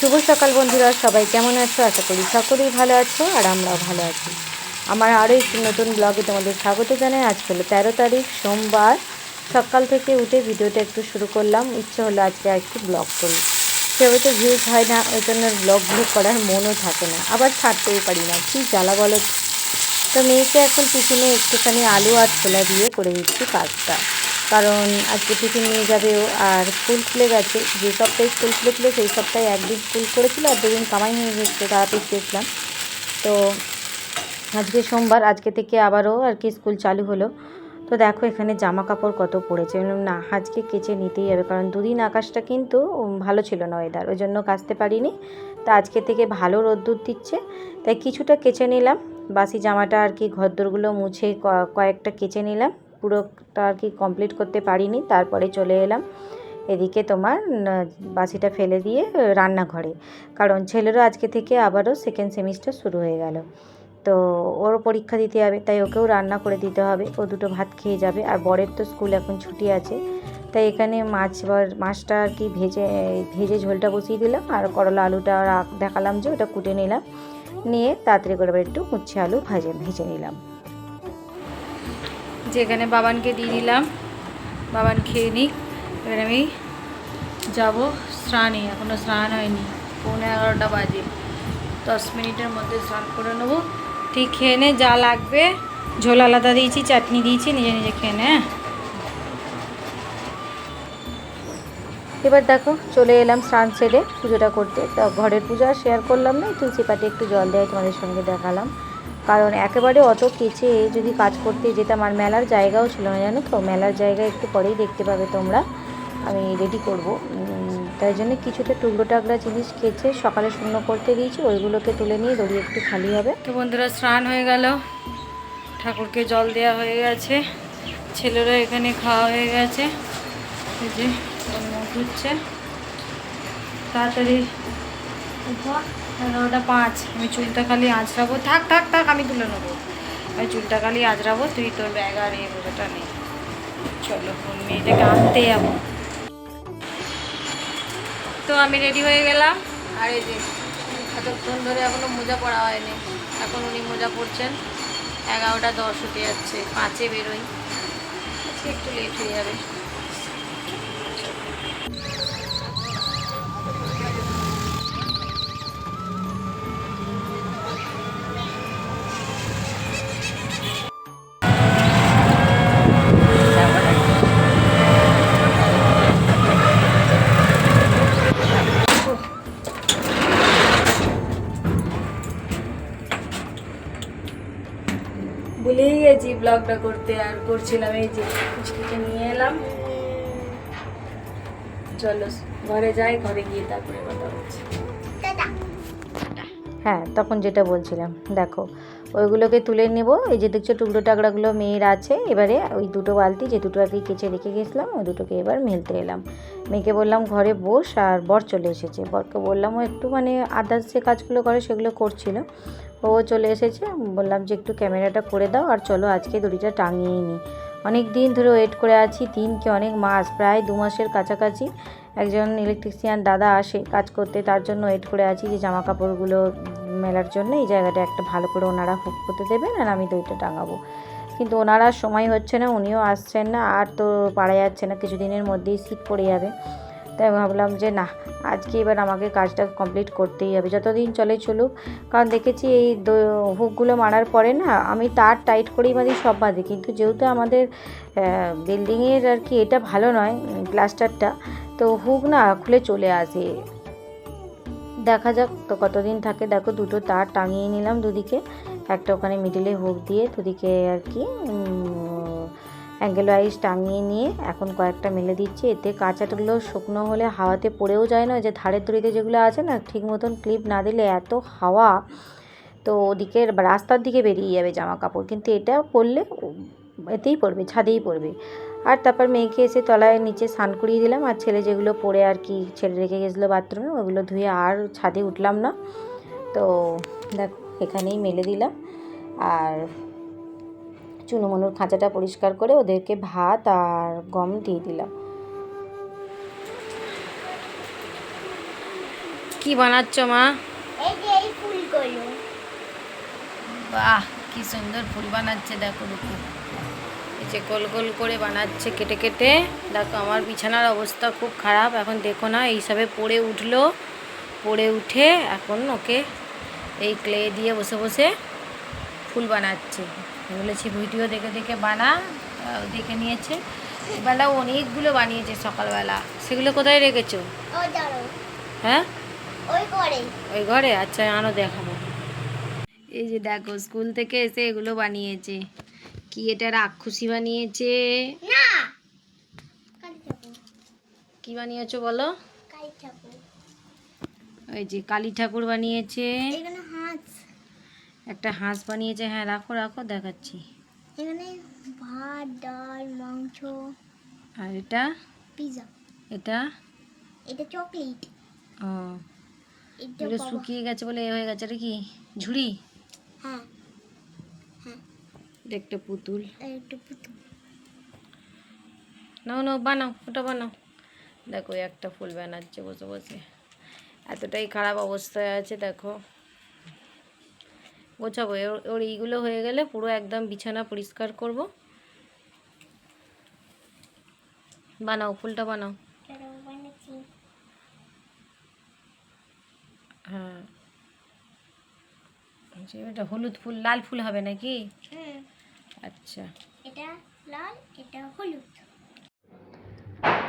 শুভ সকাল বন্ধুরা, সবাই কেমন আছো? আশা করি সকলেই ভালো আছো আর আমরাও ভালো আছি। আমার আরও একটি নতুন ব্লগে তোমাদের স্বাগত জানাই। আজ হলো তেরো তারিখ, সোমবার। সকাল থেকে উঠে ভিডিওটা একটু শুরু করলাম। ইচ্ছে হলো আজকে একটু ব্লগ করি। সেভাবে তো ভিউজ হয় না, ওই জন্য ব্লগগুলো করার মনও থাকে না। আবার ছাড়তেও পারি না, কী জ্বালা বলো তো। মেয়েকে এখন টিফিনে একটুখানি আলু আর ছোলা দিয়ে করে দিচ্ছি পাস্তা কারণ আজকে টিফিন নিয়ে যাবে ও আর স্কুল খুলে গেছে। যে সপ্তাহে স্কুল খুলেছিল সেই সপ্তাহে একদিন স্কুল করেছিল আর দুদিন কামাই হয়ে গেছে তাড়াতাড়ি গেছিলাম তো আজকে সোমবার, আজকে থেকে আবারও আর কি স্কুল চালু হলো। তো দেখো এখানে জামা কাপড় কত পড়েছে। না, আজকে কেচে নিতেই হবে কারণ দুদিন আকাশটা কিন্তু ভালো ছিল না ওয়েদার ওই জন্য কাচতে পারিনি। তা আজকে থেকে ভালো রোদ্দুর দিচ্ছে। তাই কিছুটা কেচে নিলাম। বাসি জামাটা আর কি ঘরদোরগুলো মুছে কয়েকটা কেচে নিলাম। পুরোটা আর কি কমপ্লিট করতে পারিনি, তারপরে চলে এলাম। এদিকে তোমার বাসিটা ফেলে দিয়ে রান্নাঘরে। কারণ ছেলেরও আজকে থেকে আবারও সেকেন্ড সেমিস্টার শুরু হয়ে গেল। তো ওরও পরীক্ষা দিতে হবে, তাই ওকেও রান্না করে দিতে হবে। ও দুটো ভাত খেয়ে যাবে, আর বরের তো স্কুল এখন ছুটি আছে। তাই এখানে মাছ মাছটা আর কি ভেজে ভেজে ঝোলটা বসিয়ে দিলাম, আর করলা আলুটা দেখালাম যে ওটা কুটে নিলাম। নিয়ে তাড়াতাড়ি করে একটু উচ্ছে আলু ভাজে, ভেজে নিলাম। যেখানে বাবানকে দিয়ে দিলাম। বাবান খেয়ে নিক। এবার আমি যাব স্নানে। এখনও স্নান হয়নি। পৌনে এগারোটা বাজে। দশ মিনিটের মধ্যে স্নান করে নেব। ঠিক খেয়ে নে, যা লাগবে। ঝোল আলাদা দিয়েছি, চাটনি দিয়েছি, নিজে নিজে খেয়ে নে হ্যাঁ? এবার দেখো, চলে এলাম স্নান সেরে পুজোটা করতে। তা ঘরের পূজা শেয়ার করলাম না তুলসী পাটে একটু জল দেয় তোমাদের সঙ্গে দেখালাম। কারণ একেবারে অত কেচে যদি কাজ করতে যেতাম, আর মেলার জায়গাও ছিল না, জানো তো? মেলার জায়গা একটু পরেই দেখতে পাবে তোমরা। আমি রেডি করব। তাই জন্য কিছুটা টুকরো টাকরা জিনিস কেচে সকালে শূন্য করতে দিয়েছি, ওইগুলোকে তুলে নিয়ে দড়ি একটু খালি হবে। তো বন্ধুরা, স্নান হয়ে গেল। ঠাকুরকে জল দেওয়া হয়ে গেছে। ছেলেরা এখানে খাওয়া হয়ে গেছে। যে ধুচ্ছে তাড়াতাড়ি এগারোটা পাঁচ, আমি চুলটা খালি আঁচড়াবো। থাক থাক থাক, আমি তুলে নেব। আমি চুলটা খালি আঁচড়াবো, তুই তোর ব্যাগ আর এই বোঝাটা নেই চলো মেয়েটাকে আনতে যাব। তো আমি রেডি হয়ে গেলাম। আর এই যে, এতক্ষণ ধরে এখনও মোজা পরা হয়নি। এখন উনি মোজা পড়ছেন এগারোটা দশ হতে যাচ্ছে, পাঁচে বেরোই। আজকে একটু লেট হয়ে যাবে। ব্লগটা করতে আর করছিলাম এই যে পুচকিকে নিয়ে এলাম। চলো ঘরে যাই ঘরে গিয়ে তারপরে কথা বলছি। হ্যাঁ তখন যেটা বলছিলাম দেখো ওইগুলোকে তুলে নেব এই যে দেখছ টুকরো টাকরাগুলো মেয়ের আছে এবারে ওই দুটো বালতি যে দুটো আর কি কেচে রেখে গেছিলাম ওই দুটোকে এবার মেলতে এলাম। মেয়েকে বললাম ঘরে বস আর বর চলে এসেছে। বরকে বললাম ও একটু মানে আদার্স যে কাজগুলো করে সেগুলো করছিল। ও চলে এসেছে। বললাম যে একটু ক্যামেরাটা করে দাও আর চলো আজকে দড়িটা টাঙিয়ে নিই অনেক দিন ধরে ওয়েট করে আছি দিন কি অনেক মাস, প্রায় দু মাসের কাছাকাছি। একজন ইলেকট্রিশিয়ান দাদা আসে কাজ করতে, তার জন্য ওয়েট করে আছি যে জামা কাপড়গুলো মেলার জন্য এই জায়গাটা একটা ভালো করে ওনারা হুক করতে দেবেন আর আমি দইটা টাঙাবো। কিন্তু ওনারা সময় হচ্ছে না, উনিও আসছেন না, আর তো পারা যাচ্ছে না, কিছুদিনের মধ্যেই শীত পড়ে যাবে। তাই ভাবলাম যে না, আজকে এবার আমাকে কাজটা কমপ্লিট করতেই হবে। যতদিন চলে চলুক, কারণ দেখেছি এই হুকগুলো মারার পরে না, আমি তার টাইট করেই বাঁধি, সব বাঁধি। কিন্তু যেহেতু আমাদের বিল্ডিংয়ের আর কি এটা ভালো নয় প্লাস্টারটা তো হুক না খুলে চলে আসে। দেখা যাক তো কতদিন থাকে। দেখো দুটো তার টাঙিয়ে নিলাম দুদিকে, একটা ওখানে মিডিলে হুক দিয়ে, দুদিকে আর কি অ্যাঙ্গেল ওয়াইজ টাঙিয়ে নিয়ে এখন কয়েকটা মেলে দিচ্ছি। এতে কাঁচাগুলো শুকনো হলে হাওয়াতে পড়েও যায় না। যে ধারের দড়িতে যেগুলো আছে না, ঠিক মতন ক্লিপ না দিলে এত হাওয়া, তো ওদিকে রাস্তার দিকে বেরিয়ে যাবে জামা কাপড় কিন্তু এটা পরলে এতেই পড়বে ছাদেই পড়বে আর তারপর মেয়েকে এসে তলায় নিচে স্নান করিয়ে দিলাম। আর ছেলে যেগুলো পরে আর কি ছেলে রেখে গেছিল বাথরুমে, ওগুলো ধুয়ে আর ছাদে উঠলাম না। তো দেখো, এখানেই মেলে দিলাম। আর চুনুমনুর খাঁচাটা পরিষ্কার করে ওদেরকে ভাত আর গম দিয়ে দিলাম। কি বানাচ্ছ মা? বাহ কি সুন্দর ফুল বানাচ্ছে দেখো দেখো এই যে গোল গোল করে বানাচ্ছে কেটে কেটে। দেখো আমার বিছানার অবস্থা খুব খারাপ। এখন দেখো না এইসবে পড়ে উঠল। পড়ে উঠে এখন ওকে এই ক্লে দিয়ে বসে বসে ফুল বানাচ্ছে। বলেছি ভিডিও দেখে দেখে বানা দেখে নিয়েছে। বেলা অনেকগুলো বানিয়েছে সকালবেলা। সেগুলো কোথায় রেখেছো? হ্যাঁ? ওই ঘরে। আচ্ছা আনো দেখাবো। এই যে দেখো স্কুল থেকে এসে এগুলো বানিয়েছে। কি এটা রাক্ষসী বানিয়েছে? কি বানিয়েছো বলো? ওই যে কালী ঠাকুর বানিয়েছে। একটা হাঁস বানিয়েছে হ্যাঁ রাখো রাখো দেখাচ্ছি। এখানে ভাত ডাল মাংস আর এটা? পিজা। এটা? এটা চকলেট। ও এটা শুকিয়ে গেছে বলে এ হয়ে গেছে এটা কি? ঝুড়ি? হ্যাঁ। হ্যাঁ। এটা একটা পুতুল। একটু পুতুল। নাও নাও বানাও ওটা বানাও। দেখো একটা ফুল বানাচ্ছে বসে বসে। এতটাই খারাপ অবস্থায় আছে দেখো। গোছাবো। ওর- এইগুলো হয়ে গেলে পুরো একদম বিছানা পরিষ্কার করব। বানাও ফুলটা বানাও। হ্যাঁ। আচ্ছা, এটা হলুদ ফুল লাল ফুল হবে নাকি? আচ্ছা। এটা লাল এটা হলুদ।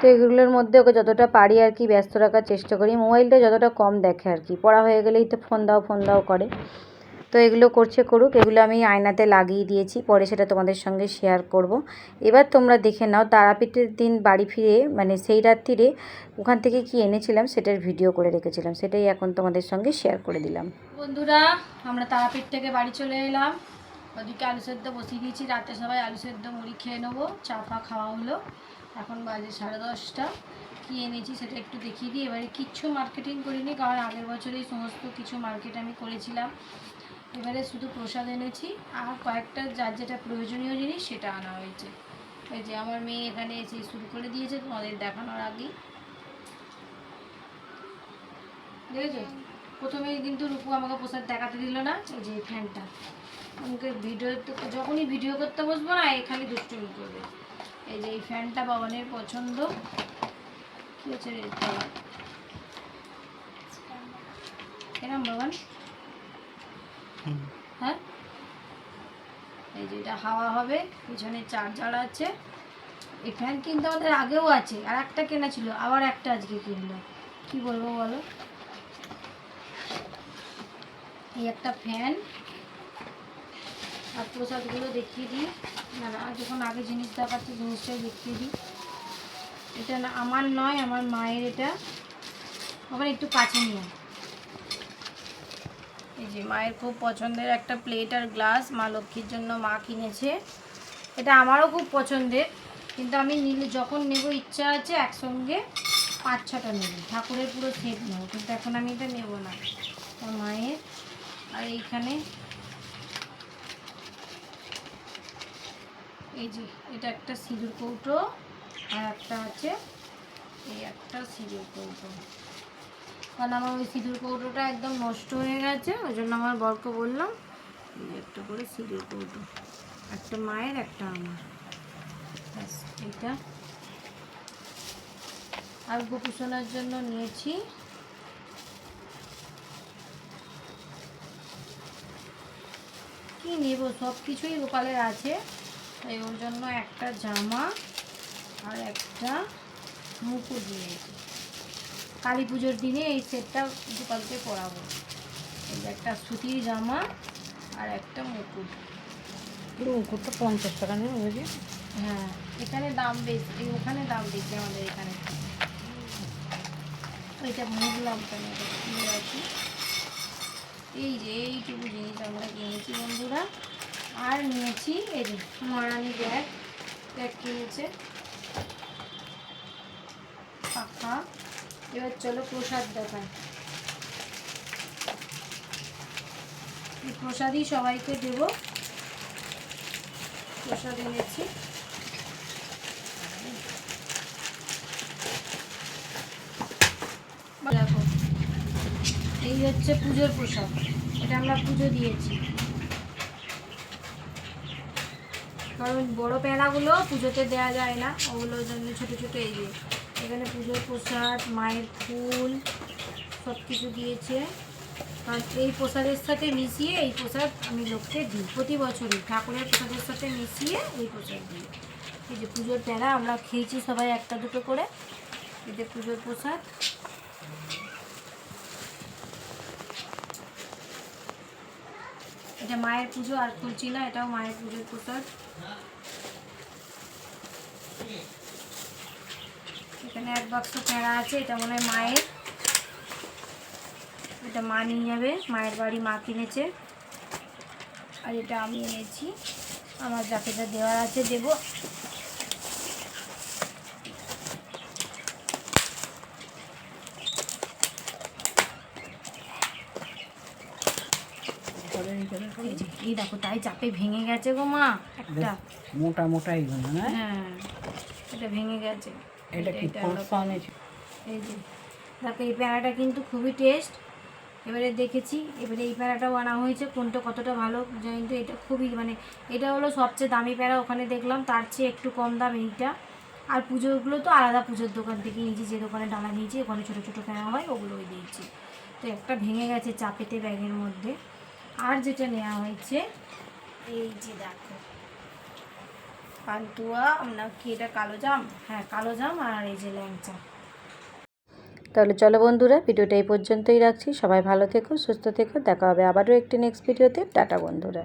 তো এগুলোর মধ্যে ওকে যতটা পারি আর কি ব্যস্ত রাখার চেষ্টা করি। মোবাইলটা যতটা কম দেখে আর কি। পড়া হয়ে গেলেই তো ফোন দাও ফোন দাও করে। তো এগুলো করছে করুক, এগুলো আমি আয়নাতে লাগিয়ে দিয়েছি, পরে সেটা তোমাদের সঙ্গে শেয়ার করব। এবার তোমরা দেখে নাও, তারাপীঠের দিন বাড়ি ফিরে মানে সেই রাত্রিরে ওখান থেকে কি এনেছিলাম সেটার ভিডিও করে রেখেছিলাম, সেটাই এখন তোমাদের সঙ্গে শেয়ার করে দিলাম। বন্ধুরা, আমরা তারাপীঠ থেকে বাড়ি চলে এলাম। ওদিকে আলু সেদ্ধ বসিয়ে দিয়েছি, রাতে সবাই আলু সেদ্ধ মুড়ি খেয়ে নেব, চা ফা খাওয়া হলো। এখন বাজে সাড়ে দশটা। কী এনেছি সেটা একটু দেখিয়ে দিই। এবারে কিচ্ছু মার্কেটিং করিনি, কারণ আগের বছরেই সমস্ত কিছু মার্কেট আমি করেছিলাম। এবারে শুধু প্রসাদ এনেছি, আর কয়েকটা যার যেটা প্রয়োজনীয় জিনিস সেটা আনা হয়েছে। এই যে আমার মেয়ে এখানে এসে শুরু করে দিয়েছে, তোমাদের দেখানোর আগেই। দেখেছ? প্রথমেই কিন্তু রূপু আমাকে প্রসাদ দেখাতে দিল না, এই যে ফ্যানটা। আমাকে ভিডিও যখনই ভিডিও করতে বসবো না এই খালি দুষ্টুমি করবে। এই যে এই ফ্যানটা বাবানের পছন্দ। কি হচ্ছে রে এটা? এরম বাবান হ্যাঁ এই যে এটা হাওয়া হবে, পিছনে চার্জার আছে। এই ফ্যান কিন্তু আমাদের আগেও আছে, আর একটা কেনা ছিল, আবার একটা আজকে কিনলো। কি বলব বলো? এই একটা ফ্যান আর প্রসাদগুলো দেখিয়ে দিই। না না যখন আগে জিনিস দেখাচ্ছি, জিনিসটাই দেখিয়ে দিই। এটা না, আমার নয়, আমার মায়ের এটা। আবার একটু কাছে নিয়ে। এই যে মায়ের খুব পছন্দের একটা প্লেট আর গ্লাস মা লক্ষ্মীর জন্য মা কিনেছে। এটা আমারও খুব পছন্দের, কিন্তু আমি নিলে, যখন নেব ইচ্ছা আছে একসঙ্গে পাঁচ ছটা নেব। ঠাকুরের পুরো সেট নেব, কিন্তু এখন আমি এটা নেব না। মায়ের। আর এইখানে এই যে এটা একটা সিঁদুর কৌটো, আর একটা আছে, এই একটা সিঁদুর কৌটো। কারণ আমার ওই সিঁদুর কৌটোটা একদম নষ্ট হয়ে গেছে, ওই জন্য আমার বরকে বললাম একটা করে সিঁদুর কৌটো, একটা মায়ের, একটা আমার। এইটা। আর গোপুসোনার জন্য নিয়েছি। কি নেব? সব কিছুই গোপালের আছে। তাই ওর জন্য একটা জামা আর একটা মুকুট নিয়েছি। কালী পুজোর দিনে এই সেটটা গোপালকে পরাবো। একটা সুতির জামা আর একটা মুকুট। মুকুটটা পঞ্চাশ টাকা নেবে বুঝি হ্যাঁ এখানে দাম বেশি ওখানে দাম বেশি আমাদের এখানে। ওইটা মুগলাম কেন এটা রাখি এই যে এইটুকু জিনিস আমরা কিনেছি বন্ধুরা। আর নিয়েছি এই যে মহারানি ব্যাগ। ব্যাগ কিনেছে। পাখা। এবার চলো প্রসাদ দেখায় প্রসাদই সবাইকে দেবো। প্রসাদ এনেছি। দেখো, এই হচ্ছে পুজোর প্রসাদ। এটা আমরা পুজো দিয়েছি। কারণ বড় পেনাগুলো পুজোতে দেওয়া যায় না, ওগুলোর জন্য ছোটো ছোটো এই যে এখানে পুজোর প্রসাদ, মায়ের ফুল সব কিছু দিয়েছে। কারণ এই প্রসাদের সাথে মিশিয়ে এই প্রসাদ আমি লোককে দিই প্রতি বছরই। ঠাকুরের প্রসাদের সাথে মিশিয়ে এই প্রসাদ দিই। এই যে পুজোর প্যারা আমরা খেয়েছি সবাই একটা দুটো করে। এতে পুজোর প্রসাদ। এটা মায়ের পুজো, আর খুলছি না, এটাও মায়ের পুজোর প্রসাদ। এখানে এক বাক্স প্যাঁড়া আছে এটা মনে হয় মায়ের। এটা মা নিয়ে যাবে মায়ের বাড়ি মা কিনেছে। আর এটা আমি এনেছি আমার যাকে যা দেওয়ার আছে দেবো। এই দেখো তাই চাপে ভেঙে গেছে গো মা একটা। মোটা মোটা হ্যাঁ এটা ভেঙে গেছে। এটা কি এই যে দেখো এই প্যারাটা কিন্তু খুবই টেস্ট এবারে দেখেছি এবারে এই প্যারাটাও আনা হয়েছে কোনটা কতটা ভালো কিন্তু এটা খুবই মানে এটা হলো সবচেয়ে দামি প্যারা ওখানে দেখলাম তার চেয়ে একটু কম দাম এইটা। আর পুজোগুলো তো আলাদা পুজোর দোকান থেকে নিয়েছি যে দোকানে ডালা নিয়েছি ওখানে ছোটো ছোটো প্যারা হয় ওগুলোই দিয়েছি। তো একটা ভেঙে গেছে চাপেতে ব্যাগের মধ্যে। আর যেটা নেওয়া হয়েছে এই যে দেখো পান্তুয়া আপনার কি এটা কালো জাম? হ্যাঁ কালো জাম আর এই যে ল্যাংচা। তাহলে চলো বন্ধুরা, ভিডিওটা এই পর্যন্তই রাখছি। সবাই ভালো থেকো, সুস্থ থেকো। দেখা হবে আবারও একটি নেক্সট ভিডিওতে টাটা বন্ধুরা।